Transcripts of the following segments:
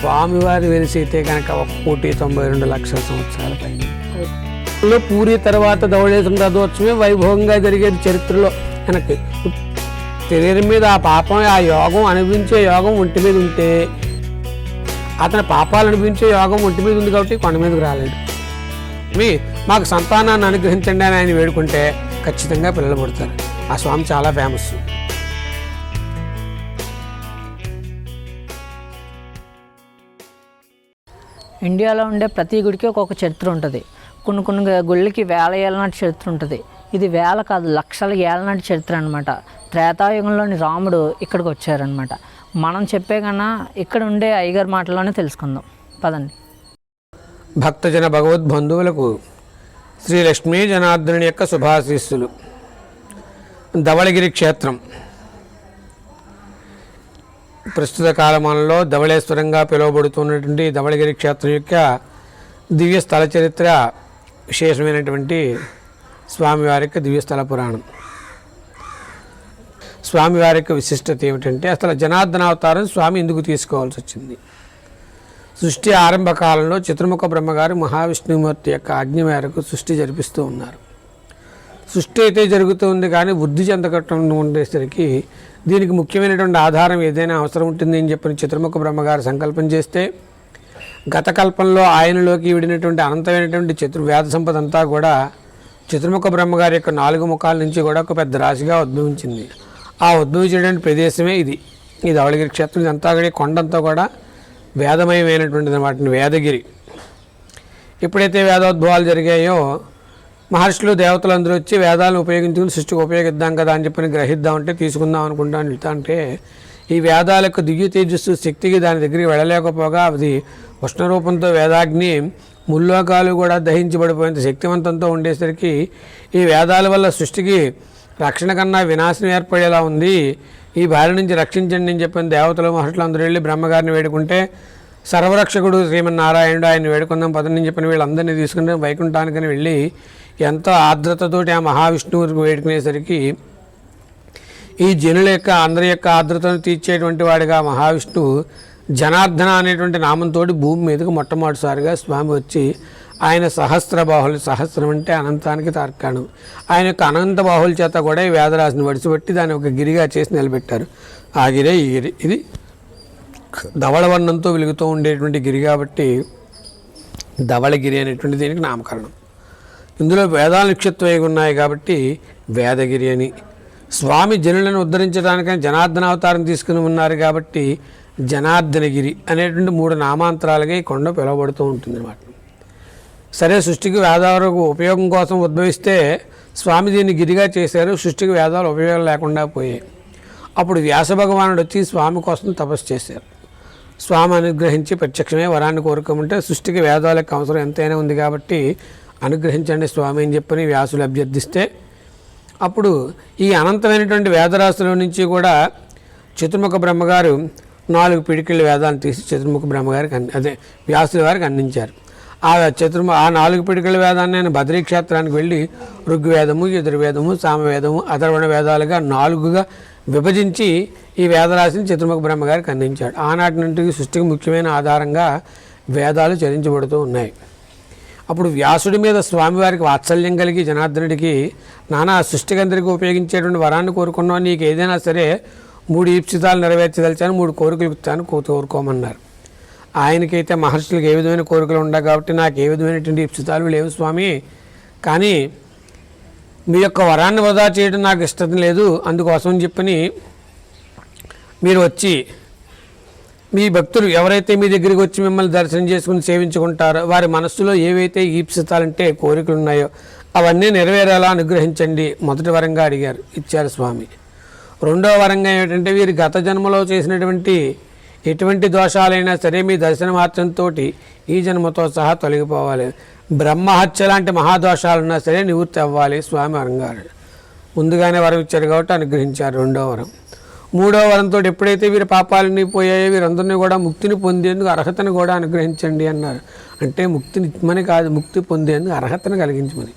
స్వామివారి వెలిసి అయితే కనుక ఒక కోటి తొంభై రెండు లక్షల సంవత్సరాల పైన. పూరి తర్వాత ధవళేశ్వరం రథోత్సవమే వైభవంగా జరిగేది చరిత్రలో. వెనక్కి శరీరం మీద ఆ పాపం ఆ యోగం అనిపించే యోగం ఒంటి మీద ఉంటే అతని పాపాలు అనిపించే యోగం ఒంటి మీద ఉంది కాబట్టి కొండ మీదకి రాలేడు మీ మాకు సంతానాన్ని అనుగ్రహించండి అని ఆయన వేడుకుంటే ఖచ్చితంగా పిల్లలు పుడతారు. ఆ స్వామి చాలా ఫేమస్ ఇండియాలో ఉండే ప్రతి గుడికి ఒక్కొక్క చరిత్ర ఉంటుంది. కొన్ని కొన్ని గుళ్ళకి వేల ఏళ్ళ నాటి చరిత్ర ఉంటుంది. ఇది వేల కాదు లక్షల ఏళ్ళ నాటి చరిత్ర అనమాట త్రేతాయుగంలోని రాముడు ఇక్కడికి వచ్చారనమాట మనం చెప్పే కన్నా ఇక్కడ ఉండే అయ్యగారి మాటల్లోనే తెలుసుకుందాం. పదండి. భక్తజన భగవద్ బంధువులకు శ్రీ లక్ష్మీ జనార్దనుని యొక్క శుభాశీస్సులు. ధవళగిరి క్షేత్రం. ప్రస్తుత కాలమానంలో ధవళేశ్వరంగా పిలువబడుతున్నటువంటి ధవళగిరి క్షేత్రం యొక్క దివ్య స్థల చరిత్ర విశేషమైనటువంటి స్వామివారి యొక్క దివ్య స్థల పురాణం. స్వామివారి యొక్క విశిష్టత ఏమిటంటే అసలు జనార్దన అవతారం స్వామి ఎందుకు తీసుకోవాల్సి వచ్చింది? సృష్టి ఆరంభ కాలంలో చతుర్ముఖ బ్రహ్మగారు మహావిష్ణుమూర్తి యొక్క ఆజ్ఞ మేరకు సృష్టి జరిపిస్తూ ఉన్నారు. సృష్టి అయితే జరుగుతుంది కానీ వృద్ధి చెందకటం ఉండేసరికి దీనికి ముఖ్యమైనటువంటి ఆధారం ఏదైనా అవసరం ఉంటుంది అని చెప్పిన చిత్రముఖ బ్రహ్మగారు సంకల్పం చేస్తే గత కల్పంలో ఆయనలోకి విడినటువంటి అనంతమైనటువంటి చతుర్ వేద సంపద అంతా కూడా చతుర్ముఖ బ్రహ్మగారి యొక్క నాలుగు ముఖాల నుంచి కూడా ఒక పెద్ద రాశిగా ఉద్భవించింది. ఆ ఉద్భవించేటువంటి ప్రదేశమే ఇది. ఈ ధవళగిరి క్షేత్రం ఇదంతా కూడా కొండంతా కూడా వేదమయమైనటువంటిది అనమాట వేదగిరి. ఎప్పుడైతే వేదోద్భవాలు జరిగాయో మహర్షులు దేవతలందరూ వచ్చి వేదాలను ఉపయోగించుకుని సృష్టికి ఉపయోగిద్దాం కదా అని చెప్పని గ్రహిద్దామంటే తీసుకుందాం అనుకుంటాను వెళ్తా అంటే ఈ వేదాలకు దివ్య తేజస్సు శక్తికి దాని దగ్గరికి వెళ్ళలేకపోగా అది ఉష్ణరూపంతో వేదాగ్ని ముల్లోకాలు కూడా దహించబడిపోయేంత శక్తివంతంతో ఉండేసరికి ఈ వేదాల వల్ల సృష్టికి రక్షణ కన్నా వినాశనం ఏర్పడేలా ఉంది. ఈ బారి నుంచి రక్షించండి అని చెప్పిన దేవతలు మహర్షులు అందరూ వెళ్ళి బ్రహ్మగారిని వేడుకుంటే సర్వరక్షకుడు శ్రీమన్నారాయణుడు ఆయన వేడుకుందాం పదని చెప్పిన వీళ్ళందరినీ తీసుకుని వైకుంఠానికని వెళ్ళి ఎంతో ఆర్ద్రతతోటి ఆ మహావిష్ణువుకి వేడుకునేసరికి ఈ జనుల యొక్క అందరి యొక్క ఆర్ద్రతను తీర్చేటువంటి వాడిగా మహావిష్ణువు జనార్దన అనేటువంటి నామంతో భూమి మీదకు మొట్టమొదటిసారిగా స్వామి వచ్చి ఆయన సహస్ర బాహులు సహస్రం అంటే అనంతానికి తార్కాణం. ఆయన యొక్క అనంత బాహుల చేత కూడా ఈ వేదరాశిని వడిసిపెట్టి దాన్ని ఒక గిరిగా చేసి నిలబెట్టారు. ఆ గిరే ఈ గిరి. ఇది ధవళవర్ణంతో వెలుగుతూ ఉండేటువంటి గిరి కాబట్టి ధవళగిరి అనేటువంటి దీనికి నామకరణం. ఇందులో వేదాలు నిక్షిప్తమై ఉన్నాయి కాబట్టి వేదగిరి అని. స్వామి జనులను ఉద్ధరించడానికని జనార్దన అవతారం తీసుకుని ఉన్నారు కాబట్టి జనార్దనగిరి అనేటువంటి మూడు నామాంతరాలుగా ఈ కొండ పిలువబడుతూ ఉంటుంది అన్నమాట సరే సృష్టికి వేదాలకు ఉపయోగం కోసం ఉద్భవిస్తే స్వామి దీన్ని గిరిగా చేశారు సృష్టికి వేదాలు ఉపయోగం లేకుండా పోయాయి. అప్పుడు వ్యాస భగవానుడు వచ్చి స్వామి కోసం తపస్సు చేశారు. స్వామి అనుగ్రహించి ప్రత్యక్షమే వరాన్ని కోరుకోమంటే సృష్టికి వేదాలకు అవసరం ఎంతైనా ఉంది కాబట్టి అనుగ్రహించండి స్వామి అని చెప్పని వ్యాసులు అభ్యర్థిస్తే అప్పుడు ఈ అనంతమైనటువంటి వేదరాశుల నుంచి కూడా చతుర్ముఖ బ్రహ్మగారు నాలుగు పిడికిళ్ళ వేదాలను తీసి చతుర్ముఖ బ్రహ్మగారికి అంది అదే వ్యాసుల వారికి అందించారు. ఆ చతుర్మ ఆ నాలుగు పిడికిళ్ళ వేదాన్ని ఆయన బద్రీ క్షేత్రానికి వెళ్ళి ఋగ్వేదము యజుర్వేదము సామవేదము అథర్వణ వేదాలుగా నాలుగుగా విభజించి ఈ వేదరాశిని చతుర్ముఖ బ్రహ్మగారికి అందించాడు. ఆనాటి నుండి సృష్టికి ముఖ్యమైన ఆధారంగా వేదాలు చరించబడుతూ ఉన్నాయి. అప్పుడు వ్యాసుడి మీద స్వామివారికి వాత్సల్యం కలిగి జనార్దనుడికి నానా సృష్టికందరికి ఉపయోగించేటువంటి వరాన్ని కోరుకున్నావు. నీకు ఏదైనా సరే మూడు ఈప్సితాలు నెరవేర్చదలిచాను మూడు కోరికలు ఇస్తాను కోరుకోమన్నారు ఆయనకైతే మహర్షులకు ఏ విధమైన కోరికలు ఉండవు కాబట్టి నాకు ఏ విధమైనటువంటి ఈప్సితాలు లేవు స్వామి. కానీ మీ యొక్క వరాన్ని వృధా చేయడం నాకు ఇష్టం లేదు. అందుకోసం చెప్పని మీరు వచ్చి మీ భక్తులు ఎవరైతే మీ దగ్గరికి వచ్చి మిమ్మల్ని దర్శనం చేసుకుని సేవించుకుంటారో వారి మనస్సులో ఏవైతే ఈప్సితాలంటే కోరికలు ఉన్నాయో అవన్నీ నెరవేరేలా అనుగ్రహించండి మొదటి వరంగా అడిగారు ఇచ్చారు స్వామి. రెండవ వరంగా ఏమిటంటే వీరు గత జన్మలో చేసినటువంటి ఎటువంటి దోషాలైనా సరే మీ దర్శనమాత్రంతో ఈ జన్మతో సహా తొలగిపోవాలి. బ్రహ్మహత్య లాంటి మహాదోషాలున్నా సరే నివృత్తి అవ్వాలి స్వామి వరంగారు. ముందుగానే వరం ఇచ్చారు కాబట్టి అనుగ్రహించారు రెండో వరం. మూడో వరంతో ఎప్పుడైతే వీరి పాపాలని పోయాయో వీరందరినీ కూడా ముక్తిని పొందేందుకు అర్హతను కూడా అనుగ్రహించండి అన్నారు. అంటే ముక్తిని ఇమ్మని కాదు ముక్తి పొందేందుకు అర్హతను కలిగించమని.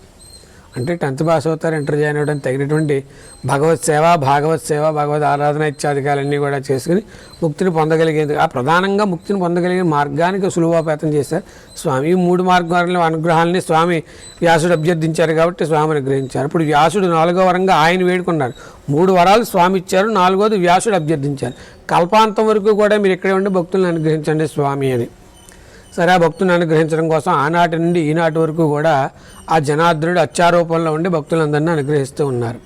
అంటే టెన్త్ పాస్ అవుతారు ఇంటర్ జాయిన్ అవ్వడానికి తగినటువంటి భగవత్ సేవ భాగవత్ సేవ భగవద్ ఆరాధన ఇత్యాదికాలన్నీ కూడా చేసుకుని ముక్తిని పొందగలిగేది ఆ ప్రధానంగా ముక్తిని పొందగలిగిన మార్గానికి సులువాపేతం చేశారు స్వామి. ఈ మూడు మార్గాల అనుగ్రహాలని స్వామి వ్యాసుడు అభ్యర్థించారు కాబట్టి స్వామి అనుగ్రహించారు. ఇప్పుడు వ్యాసుడు నాలుగో వరంగా ఆయన వేడుకున్నారు. మూడు వరాలు స్వామి ఇచ్చారు నాలుగోది వ్యాసుడు అభ్యర్థించారు. కల్పాంతం వరకు కూడా మీరు ఇక్కడే ఉండి భక్తులను అనుగ్రహించండి స్వామి అని. సరే ఆ భక్తులను అనుగ్రహించడం కోసం ఆనాటి నుండి ఈనాటి వరకు కూడా ఆ జనార్దనుడు అత్యారూపంలో ఉండి భక్తులందరినీ అనుగ్రహిస్తూ ఉన్నారు.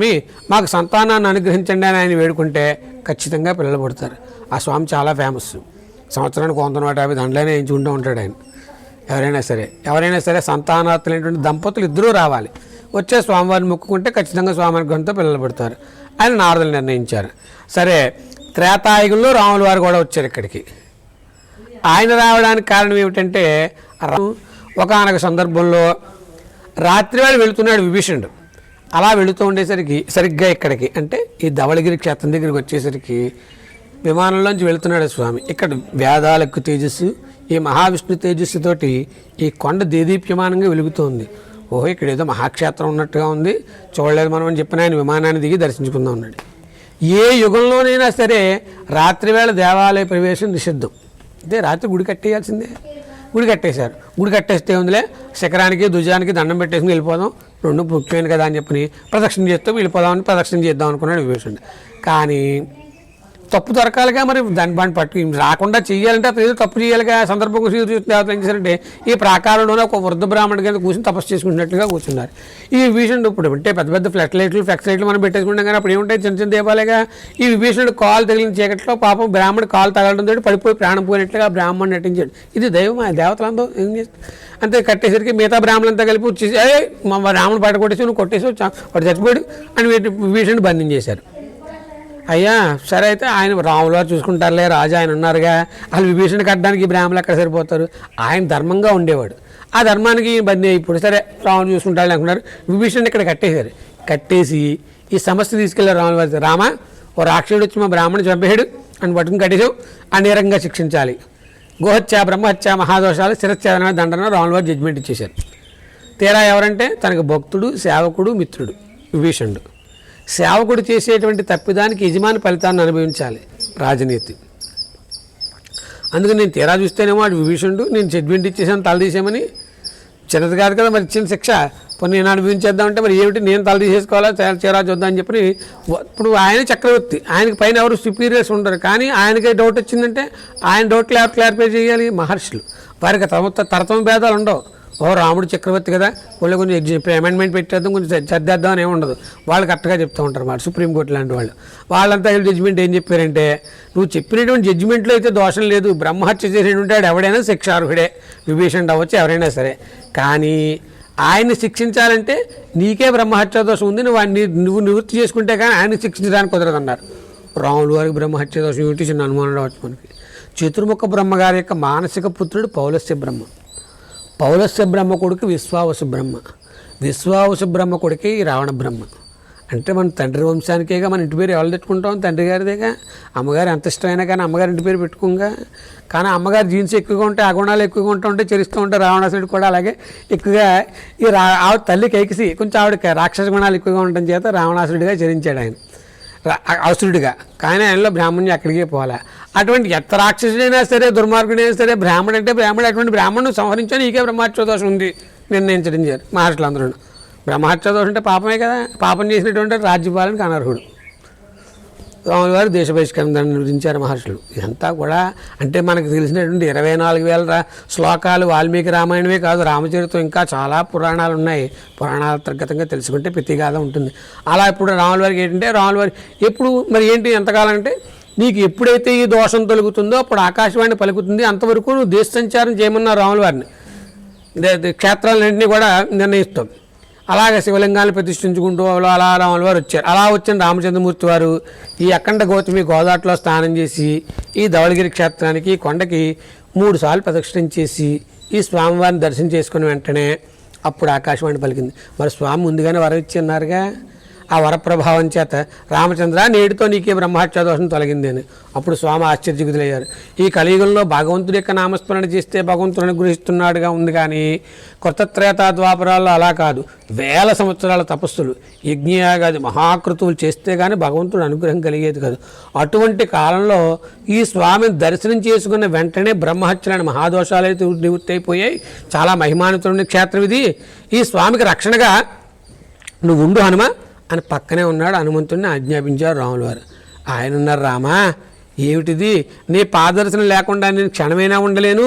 మీ మాకు సంతానాన్ని అనుగ్రహించండి అని ఆయన వేడుకుంటే ఖచ్చితంగా పిల్లలు పుడతారు. ఆ స్వామి చాలా ఫేమస్ సంవత్సరానికి వంద నూట యాభై దండలైనా వేయించుకుంటూ ఉంటాడు ఆయన. ఎవరైనా సరే ఎవరైనా సరే సంతానాత్తులైనటువంటి దంపతులు ఇద్దరూ రావాలి. వచ్చే స్వామివారిని మొక్కుకుంటే ఖచ్చితంగా స్వామి అనుగ్రహంతో పిల్లలు పుడతారు. ఆయన నారదులు నిర్ణయించారు. సరే త్రేతాయుగంలో రాముల వారు కూడా వచ్చారు ఇక్కడికి. ఆయన రావడానికి కారణం ఏమిటంటే ఒకనొక సందర్భంలో రాత్రి వేళ వెళుతున్నాడు విభీషణుడు. అలా వెళుతూ ఉండేసరికి సరిగ్గా ఇక్కడికి అంటే ఈ ధవళగిరి క్షేత్రం దగ్గరికి వచ్చేసరికి విమానంలోంచి వెళుతున్నాడు స్వామి. ఇక్కడ వేదాలకు తేజస్సు ఈ మహావిష్ణు తేజస్సుతోటి ఈ కొండ దేదీప్యమానంగా వెలుగుతోంది. ఓహో ఇక్కడ ఏదో మహాక్షేత్రం ఉన్నట్టుగా ఉంది. చూడలేదు మనం అని చెప్పిన ఆయన విమానాన్ని దిగి దర్శించుకుందాం ఉన్నాడు ఏ యుగంలోనైనా సరే రాత్రివేళ దేవాలయ ప్రవేశం నిషిద్ధం. అదే రాత్రి గుడి కట్టేయాల్సిందే. గుడి కట్టేశారు. గుడి కట్టేస్తే ఉందిలే శిఖరానికి ధ్వజానికి దండం పెట్టేసి వెళ్ళిపోదాం. రెండు ముఖ్యమైన కదా అని చెప్పి ప్రదక్షిణ చేస్తూ వెళ్ళిపోదామని ప్రదక్షిణ చేద్దాం అనుకున్నాడు విభీషణుడు. కానీ తప్పు దొరకాలిగా మరి దాని బాని పట్టు. రాకుండా చేయాలంటే అతను ఏదో తప్పు చేయాలిగా సందర్భం దేవతలు ఏం చేశారంటే ఈ ప్రాకారంలోనే ఒక వృద్ధ బ్రాహ్మణుడి కింద కూర్చొని తపస్సు చేసుకుంటున్నట్టుగా కూర్చున్నారు. ఈ విభీషణుడు ఇప్పుడు అంటే పెద్ద పెద్ద ఫ్లెట్ లైట్లు ఫ్లెక్స్ లైట్లు మనం పెట్టేసుకుంటాం కానీ అప్పుడు ఏముంటాయి చిన్న చిన్న దీపాలేగా ఈ విభీషణుడు కాలు తగిలిన చీకట్లో పాపం బ్రాహ్మణుడు కాలు తగలడంతో పడిపోయి ప్రాణం పోయినట్లుగా బ్రాహ్మణుడు నటించాడు. ఇది దైవం ఆ దేవతలందో ఏం చేస్తారు అంతే కట్టేసరికి మిగతా బ్రాహ్మణులంతా కలిపి వచ్చేసి మా రాముడు పాట కొట్టేసి నువ్వు కొట్టేసి వచ్చా వాడు చచ్చిపోయాడు అని విభీషణుడు బంధించేశారు అయ్యా సరే అయితే ఆయన రాములవారు చూసుకుంటారులే రాజా ఆయన ఉన్నారుగా. వాళ్ళు విభీషణ కట్టడానికి బ్రాహ్మణులు ఎక్కడ సరిపోతారు? ఆయన ధర్మంగా ఉండేవాడు. ఆ ధర్మానికి ఈయన బందీ ఇప్పుడు సరే రాములు చూసుకుంటారు అనుకున్నారు. విభీషణ ఇక్కడ కట్టేశారు. కట్టేసి ఈ సమస్య తీసుకెళ్ళారు రాముల వారి ఓ రాక్షసుడు వచ్చి మా బ్రాహ్మణుడు చంపేశాడు. అని పట్టుకుని కట్టేశావు. అనేరంగా శిక్షించాలి. గోహత్య బ్రహ్మహత్య మహాదోషాలు శిరచ్ఛేదన దండన రాముల వారు జడ్జిమెంట్ ఇచ్చేశారు. తీరా ఎవరంటే తనకు భక్తుడు సేవకుడు మిత్రుడు విభీషణుడు. సేవకుడు చేసేటువంటి తప్పిదానికి యజమాని ఫలితాన్ని అనుభవించాలి రాజనీతి. అందుకని నేను తీరా చూస్తేనేమో వాడు విభీషణుడు నేను జడ్మెంట్ ఇచ్చేసాను తలదీసేయమని చిన్నది కాదు కదా మరి ఇచ్చిన శిక్ష. పోనీ నేను అనుభవించేద్దామంటే మరి ఏమిటి? నేను తలదీసేసుకోవాలా చీరా చూద్దాం అని చెప్పి ఇప్పుడు ఆయన చక్రవర్తి ఆయనకి పైన ఎవరు సుపీరియర్స్ ఉండరు. కానీ ఆయనకే డౌట్ వచ్చిందంటే ఆయన డౌట్ క్లార్ క్లారిఫై చేయాలి మహర్షులు. వారికి తమ తరతమ భేదాలు ఉండవు. ఓ రాముడు చక్రవర్తి కదా వాళ్ళు కొంచెం అమెండ్మెంట్ పెట్టేద్దాం కొంచెం సర్దేద్దాం అని ఉండదు. వాళ్ళు కరెక్ట్గా చెప్తూ ఉంటారు మాట సుప్రీంకోర్టు లాంటి వాళ్ళు. వాళ్ళంతా జడ్జిమెంట్ ఏం చెప్పారంటే నువ్వు చెప్పినటువంటి జడ్జిమెంట్లో అయితే దోషం లేదు బ్రహ్మహత్య చేసేటువంటి వాడు ఎవడైనా శిక్షార్హుడే విభీషణుడు అవ్వచ్చు ఎవరైనా సరే. కానీ ఆయన్ని శిక్షించాలంటే నీకే బ్రహ్మహత్య దోషం ఉంది నువ్వు నువ్వు నివృత్తి చేసుకుంటే కానీ ఆయన శిక్షించడానికి కుదరదన్నారు. రాములు వారికి బ్రహ్మహత్య దోషం ఏమిటి చిన్న అనుమానం రావచ్చు మనకి. చతుర్ముఖ బ్రహ్మగారి యొక్క మానసిక పుత్రుడు పౌలస్య బ్రహ్మ. పౌలస్య బ్రహ్మ కొడుకు విశ్వావసు బ్రహ్మ. విశ్వావసు బ్రహ్మ కొడుకే ఈ రావణ బ్రహ్మ. అంటే మన తండ్రి వంశానికేగా మన ఇంటి పేరు ఎవరు పెట్టుకుంటాం తండ్రి గారిదేగా. అమ్మగారు ఎంత ఇష్టమైనా కానీ అమ్మగారి ఇంటి పేరు పెట్టుకోగా. కానీ అమ్మగారు జీన్స్ ఎక్కువగా ఉంటాయి అగుణాలు ఎక్కువగా ఉంటా ఉంటే చెరిస్తూ ఉంటే రావణాసుడు కూడా అలాగే ఎక్కువగా ఈ రా ఆవిడ తల్లి కైకిసి కొంచెం ఆవిడ రాక్షస గుణాలు ఎక్కువగా ఉండటం చేత రావణాసుడిగా చరించాడు ఆయన. అసురుడిగా. కానీ ఆయనలో బ్రాహ్మణుని ఎక్కడికి పోలే అటువంటి ఎంత రాక్షసుడైనా సరే దుర్మార్గుడైనా సరే బ్రాహ్మణుడు అంటే బ్రాహ్మణుడు అటువంటి బ్రాహ్మణుడు సంహరించాను నీకే బ్రహ్మహత్య దోషం ఉంది నిర్ణయించడం చేయాలి మహర్షులందరూ బ్రహ్మహత్య దోషం అంటే పాపమే కదా. పాపం చేసినటువంటి రాజ్యపాలనకి అనర్హుడు. స్వామి వారు దేశ బహిష్కరణ విధించారు మహర్షులు. ఇదంతా కూడా అంటే మనకు తెలిసినటువంటి ఇరవై నాలుగు వేల శ్లోకాలు వాల్మీకి రామాయణమే కాదు రామచరితం ఇంకా చాలా పురాణాలు ఉన్నాయి. పురాణాంతర్గతంగా తెలుసుకుంటే ప్రతిగాథ ఉంటుంది. అలా ఇప్పుడు రాముల వారికి ఏంటంటే రాముల వారి ఎప్పుడు మరి ఏంటి ఎంతకాలం అంటే నీకు ఎప్పుడైతే ఈ దోషం తొలుగుతుందో అప్పుడు ఆకాశవాణి పలుకుతుంది అంతవరకు నువ్వు దేశ సంచారం చేయమన్నారు రాముల వారిని క్షేత్రాలన్నింటినీ కూడా నిర్ణయిస్తాం. అలాగే శివలింగాన్ని ప్రతిష్ఠించుకుంటూ అలా అలా రాముల వారు వచ్చారు. అలా వచ్చిన రామచంద్రమూర్తి వారు ఈ అఖండ గౌతమి గోదాట్లో స్నానం చేసి ఈ ధవళగిరి క్షేత్రానికి కొండకి మూడు సార్లు ప్రదక్షిణం చేసి ఈ స్వామివారిని దర్శనం చేసుకున్న వెంటనే అప్పుడు ఆకాశవాణి పలికింది. మరి స్వామి ముందుగానే వరం ఇచ్చి ఆ వరప్రభావం చేత రామచంద్ర నేటితో నీకే బ్రహ్మహత్య దోషం తొలగింది అని. అప్పుడు స్వామి ఆశ్చర్యగుదులయ్యారు. ఈ కలియుగంలో భగవంతుడి యొక్క నామస్మరణ చేస్తే భగవంతుడు అనుగ్రహిస్తున్నాడుగా ఉంది కానీ కొత్త త్రేతా ద్వాపరాల్లో అలా కాదు. వేల సంవత్సరాల తపస్సులు యజ్ఞయాగాది మహాకృతువులు చేస్తే కానీ భగవంతుడు అనుగ్రహం కలిగేది కాదు. అటువంటి కాలంలో ఈ స్వామిని దర్శనం చేసుకున్న వెంటనే బ్రహ్మహత్యలని మహాదోషాలు అయితే నివృత్తి చాలా మహిమానితుడి క్షేత్రం ఇది ఈ స్వామికి రక్షణగా నువ్వు ఉండు హనుమ. అని పక్కనే ఉన్నాడు హనుమంతుడిని ఆజ్ఞాపించారు రాములవారు ఆయన ఉన్నారు రామా ఏమిటిది? నీ పాదర్శనం లేకుండా నేను క్షణమైనా ఉండలేను.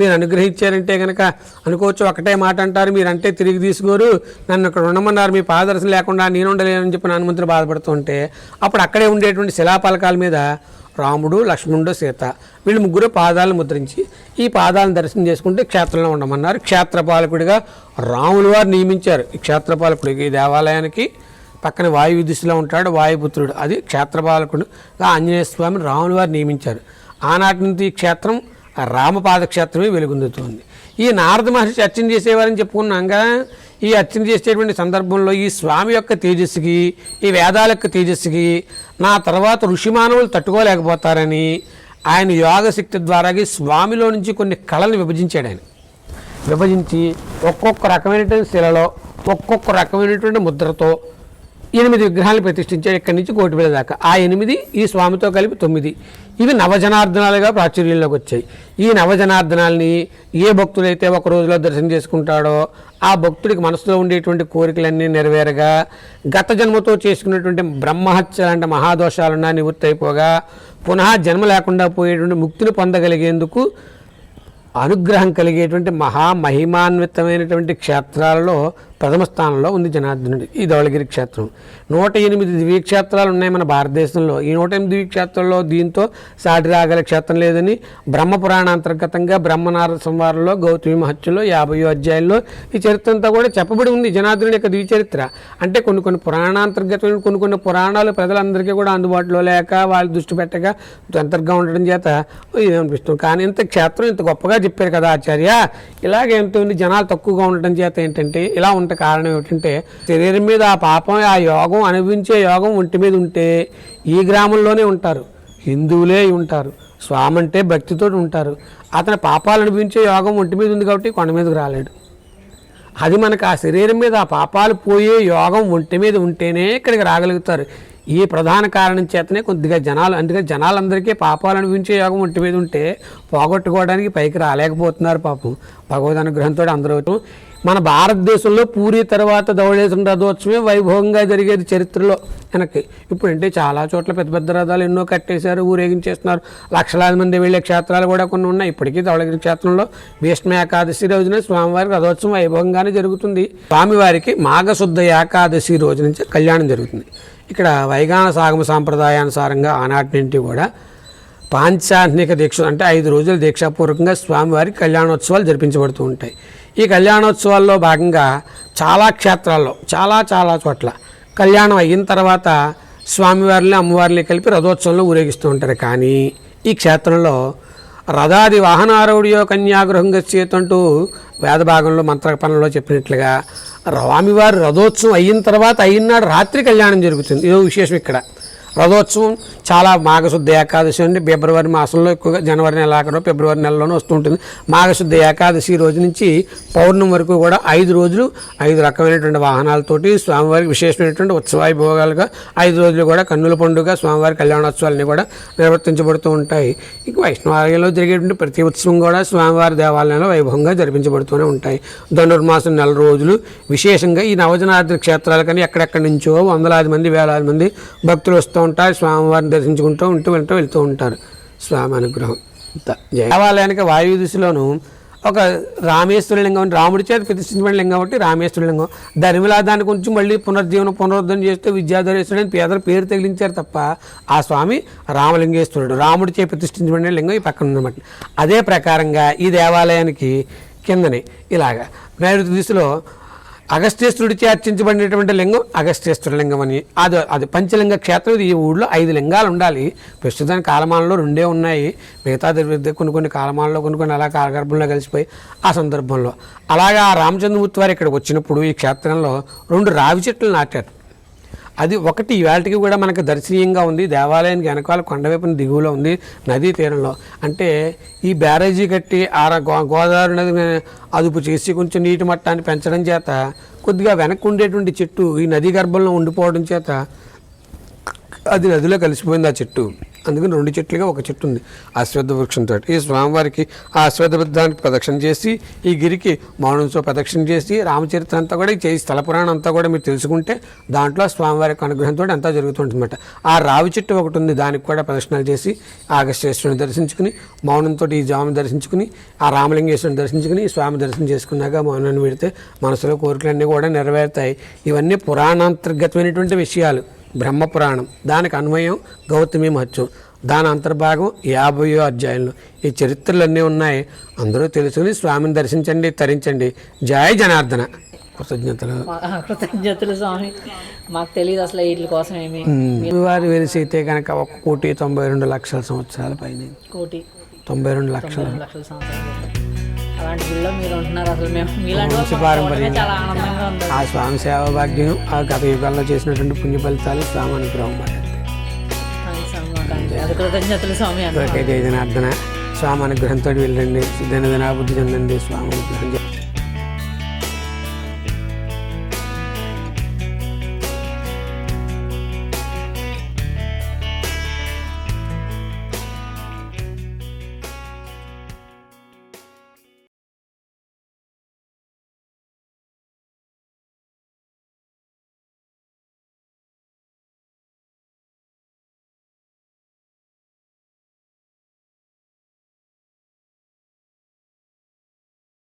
మీరు అనుగ్రహించారంటే కనుక అనుకోవచ్చు ఒకటే మాట అంటారు మీరంటే తిరిగి తీసుకోరు నన్ను ఇక్కడ ఉండమన్నారు మీ పాదర్శనం లేకుండా నేను ఉండలేనని చెప్పి హనుమంతుడు బాధపడుతూ ఉంటే అప్పుడు అక్కడే ఉండేటువంటి శిలాపలకాల మీద రాముడు లక్ష్మణుడు సీత వీళ్ళు ముగ్గురు పాదాలను ముద్రించి ఈ పాదాలను దర్శనం చేసుకుంటే క్షేత్రంలో ఉండమన్నారు. క్షేత్రపాలకుడిగా రాములు వారు నియమించారు. ఈ క్షేత్రపాలకుడికి ఈ దేవాలయానికి పక్కన వాయు దిశలో ఉంటాడు వాయుపుత్రుడు. అది క్షేత్రపాలకుడుగా ఆంజనేయ స్వామిని రాముని వారు నియమించారు. ఆనాటి నుంచి ఈ క్షేత్రం రామపాద క్షేత్రమే వెలుగొందుతుంది. ఈ నారద మహర్షి అర్చన చేసేవారని చెప్పుకున్నాగా ఈ అర్చన చేసేటువంటి సందర్భంలో ఈ స్వామి యొక్క తేజస్సుకి ఈ వేదాల యొక్క తేజస్సుకి నా తర్వాత ఋషిమానవులు తట్టుకోలేకపోతారని ఆయన యోగశక్తి ద్వారా స్వామిలో నుంచి కొన్ని కళలను విభజించాడు ఆయన. విభజించి ఒక్కొక్క రకమైనటువంటి శిలలో ఒక్కొక్క రకమైనటువంటి ముద్రతో ఎనిమిది విగ్రహాలు ప్రతిష్ఠించాడు ఇక్కడి నుంచి కోటివేల దాకా. ఆ ఎనిమిది ఈ స్వామితో కలిపి తొమ్మిది. ఇవి నవజనార్దనాలుగా ప్రాచుర్యంలోకి వచ్చాయి. ఈ నవజనార్దనాల్ని ఏ భక్తుడైతే ఒక రోజులో దర్శనం చేసుకుంటాడో ఆ భక్తుడికి మనసులో ఉండేటువంటి కోరికలన్నీ నెరవేరగా గత జన్మతో చేసుకున్నటువంటి బ్రహ్మహత్య లాంటి మహాదోషాలున్నా నివృత్తి అయిపోగా పునః జన్మ లేకుండా పోయేటువంటి ముక్తిని పొందగలిగేందుకు అనుగ్రహం కలిగేటువంటి మహామహిమాన్వితమైనటువంటి క్షేత్రాలలో ప్రథమ స్థానంలో ఉంది జనార్దనుడి ఈ ధవళగిరి క్షేత్రం. నూట ఎనిమిది దివ్యక్షేత్రాలు ఉన్నాయి మన భారతదేశంలో. ఈ నూట ఎనిమిది దివ్యక్షేత్రాల్లో దీంతో సాటి రాగల క్షేత్రం లేదని బ్రహ్మపురాణ అంతర్గతంగా బ్రహ్మనార సంవారంలో గౌతమి మహత్యంలో యాభై అధ్యాయంలో ఈ చరిత్ర అంతా కూడా చెప్పబడి ఉంది జనార్దనుడి యొక్క దివ్య చరిత్ర అంటే కొన్ని కొన్ని పురాణాంతర్గతమైన కొన్ని కొన్ని పురాణాలు ప్రజలందరికీ కూడా అందుబాటులో లేక వాళ్ళు దృష్టి పెట్టక అంతర్గా ఉండడం చేత ఇదేమనిపిస్తుంది కానీ ఇంత క్షేత్రం ఇంత గొప్పగా చెప్పారు కదా ఆచార్య. ఇలాగే ఉంది జనాలు తక్కువగా ఉండటం చేత ఏంటంటే ఇలా ఉంటే కారణం ఏమిటంటే శరీరం మీద ఆ పాపం ఆ యోగం అనుభవించే యోగం ఒంటి మీద ఉంటే ఈ గ్రామంలోనే ఉంటారు. హిందువులే ఉంటారు. స్వామి అంటే భక్తితో ఉంటారు. అతని పాపాలు అనుభవించే యోగం ఒంటి మీద ఉంది కాబట్టి కొండ మీదకి రాలేడు. అది మనకు ఆ శరీరం మీద ఆ పాపాలు పోయే యోగం ఒంటి మీద ఉంటేనే ఇక్కడికి రాగలుగుతారు. ఈ ప్రధాన కారణం చేతనే కొద్దిగా జనాలు అందుకే జనాలందరికీ పాపాలు అనుభవించే యోగం ఒంటి మీద ఉంటే పోగొట్టుకోవడానికి పైకి రాలేకపోతున్నారు పాపం. భగవద్ అనుగ్రహంతో అందరూ మన భారతదేశంలో పూరి తర్వాత ధవళేశ్వరం రథోత్సవమే వైభవంగా జరిగేది చరిత్రలో. వెనక్కి. ఇప్పుడంటే చాలా చోట్ల పెద్ద పెద్ద రథాలు ఎన్నో కట్టేశారు ఊరేగించేస్తున్నారు. లక్షలాది మంది వెళ్ళే క్షేత్రాలు కూడా కొన్ని ఉన్నాయి. ఇప్పటికీ ధవళగిరి క్షేత్రంలో భీష్మ ఏకాదశి రోజున స్వామివారి రథోత్సవం వైభవంగానే జరుగుతుంది. స్వామివారికి మాఘశుద్ధ ఏకాదశి రోజు నుంచి కళ్యాణం జరుగుతుంది. ఇక్కడ వైగాన సాగమ సాంప్రదాయానుసారంగా ఆనాటి నుండి కూడా పాంచాహ్నిక దీక్ష అంటే ఐదు రోజుల దీక్షాపూర్వకంగా స్వామివారి కళ్యాణోత్సవాలు జరిపించబడుతూ ఉంటాయి. ఈ కళ్యాణోత్సవాల్లో భాగంగా చాలా క్షేత్రాల్లో చాలా చాలా చోట్ల కళ్యాణం అయిన తర్వాత స్వామివారిని అమ్మవారిని కలిపి రథోత్సవంలో ఊరేగిస్తూ ఉంటారు. కానీ ఈ క్షేత్రంలో రథాది వాహనారౌడియో కన్యాగృహం గచ్చేతంటూ వేద భాగంలో మంత్రపనంలో చెప్పినట్లుగా స్వామివారి రథోత్సవం అయిన తర్వాత అయినాడు రాత్రి కళ్యాణం జరుగుతుంది. ఇదో విశేషం ఇక్కడ. రథోత్సవం చాలా మాఘశుద్ధ ఏకాదశి అండి. ఫిబ్రవరి మాసంలో ఎక్కువగా జనవరి నెల ఆఖరు ఫిబ్రవరి నెలలోనే వస్తుంటుంది మాఘశుద్ధ ఏకాదశి రోజు నుంచి పౌర్ణమి వరకు కూడా ఐదు రోజులు ఐదు రకమైనటువంటి వాహనాలతోటి స్వామివారికి విశేషమైనటువంటి ఉత్సవాయి భోగాలుగా ఐదు రోజులు కూడా కన్నుల పండుగ స్వామివారి కళ్యాణోత్సవాలన్నీ కూడా నిర్వర్తించబడుతూ ఉంటాయి. ఇక వైష్ణవాలయంలో జరిగేటువంటి ప్రతి ఉత్సవం కూడా స్వామివారి దేవాలయంలో వైభవంగా జరిపించబడుతూనే ఉంటాయి. ధనుర్మాసం నెల రోజులు. విశేషంగా ఈ నవజనాద్రి క్షేత్రాలు కానీ ఎక్కడెక్కడి నుంచో వందలాది మంది వేలాది మంది భక్తులు వస్తూ ఉంటారు స్వామివారిని దర్శించుకుంటూ ఉంటూ వెళ్తూ వెళ్తూ ఉంటారు. స్వామి అనుగ్రహం. దేవాలయానికి వాయు దిశలోను ఒక రామేశ్వర లింగం రాముడి చేత ప్రతిష్ఠించబడిన లింగం కాబట్టి రామేశ్వర లింగం. ధర్మిలా దాని గురించి మళ్ళీ పునర్జీవనం పునరుద్ధరణ చేస్తే విద్యాధరేశ్వరుడు అని పేదల పేరు తగిలించారు తప్ప ఆ స్వామి రామలింగేశ్వరుడు. రాముడి చే ప్రతిష్ఠించబడిన లింగం ఈ పక్కన ఉన్నమాట. అదే ప్రకారంగా ఈ దేవాలయానికి కిందనే ఇలాగా నైరుతి దిశలో అగస్త్యేశ్వరుడిచే అర్చించబడినటువంటి లింగం అగస్త్యేశ్వర లింగం అని. అది అది పంచలింగ క్షేత్రం. ఇది ఈ ఊళ్ళో ఐదు లింగాలు ఉండాలి. ప్రస్తుతానికి కాలమానంలో రెండే ఉన్నాయి. మిగతా కొన్ని కొన్ని కాలమానంలో కొన్ని కొన్ని అలా కాలగర్భంలో కలిసిపోయి ఆ సందర్భంలో. అలాగా ఆ రామచంద్రమూర్తి వారు ఇక్కడికి వచ్చినప్పుడు ఈ క్షేత్రంలో రెండు రావి చెట్లు నాటారు. అది ఒకటి ఇవాళకి కూడా మనకు దర్శనీయంగా ఉంది. దేవాలయానికి వెనకాల కొండవైపున దిగువలో ఉంది నదీ తీరంలో. అంటే ఈ బ్యారేజీ కట్టి ఆర గో గోదావరి నది అదుపు చేసి కొంచెం నీటి మట్టాన్ని పెంచడం చేత కొద్దిగా వెనక్కి ఉండేటువంటి చెట్టు ఈ నదీ గర్భంలో ఉండిపోవడం చేత అది నదిలో కలిసిపోయింది ఆ చెట్టు. అందుకని రెండు చెట్లుగా ఒక చెట్టు ఉంది అశ్వద్ధ వృక్షంతో ఈ స్వామివారికి ఆ అశ్వత్థ వృద్ధానికి ప్రదక్షిణ చేసి ఈ గిరికి మౌనంతో ప్రదక్షిణ చేసి రామచరిత్ర అంతా కూడా ఈ స్థల పురాణం అంతా కూడా మీరు తెలుసుకుంటే దాంట్లో స్వామివారి యొక్క అనుగ్రహంతో అంతా జరుగుతుంటుందన్నమాట ఆ రావి చెట్టు ఒకటి ఉంది దానికి కూడా ప్రదక్షిణాలు చేసి ఆగస్టేశ్వరుని దర్శించుకుని మౌనంతో ఈ జాముని దర్శించుకుని ఆ రామలింగేశ్వరుని దర్శించుకుని స్వామి దర్శనం చేసుకున్నాక మౌనాన్ని పెడితే మనసులో కోరికలన్నీ కూడా నెరవేరుతాయి. ఇవన్నీ పురాణాంతర్గతమైనటువంటి విషయాలు. బ్రహ్మ పురాణం దానికి అన్వయం గౌతమి మహత్యం. దాని అంతర్భాగం యాభయో అధ్యాయంలో. ఈ చరిత్రలన్నీ ఉన్నాయి. అందరూ తెలుసుకుని స్వామిని దర్శించండి తరించండి. జయ జనార్దన. కృతజ్ఞతలు. కృతజ్ఞతలు స్వామి. మాకు తెలియదు అసలు వీటి కోసం ఏమి. వారు వెలిసైతే కనుక ఒక కోటి తొంభై రెండు లక్షల సంవత్సరాల పైన. కోటి. తొంభై రెండు లక్షలు. లక్షల సంవత్సరాలు అలాంటి గుళ్ళో మీరు ఉంటున్నారు అసలు మేము. మీలాంటి చాలా ఆనందంగా ఉంది. ఆ స్వామి సేవ భాగ్యం ఆ గత యుగాల్లో చేసినటువంటి పుణ్య ఫలితాలు స్వామి అనుగ్రహం కృతజ్ఞతలు స్వామి జనార్దన. స్వామి అనుగ్రహంతో వెళ్ళండి. సిద్ధన బుద్ధి చెందండి. స్వామి అనుగ్రహం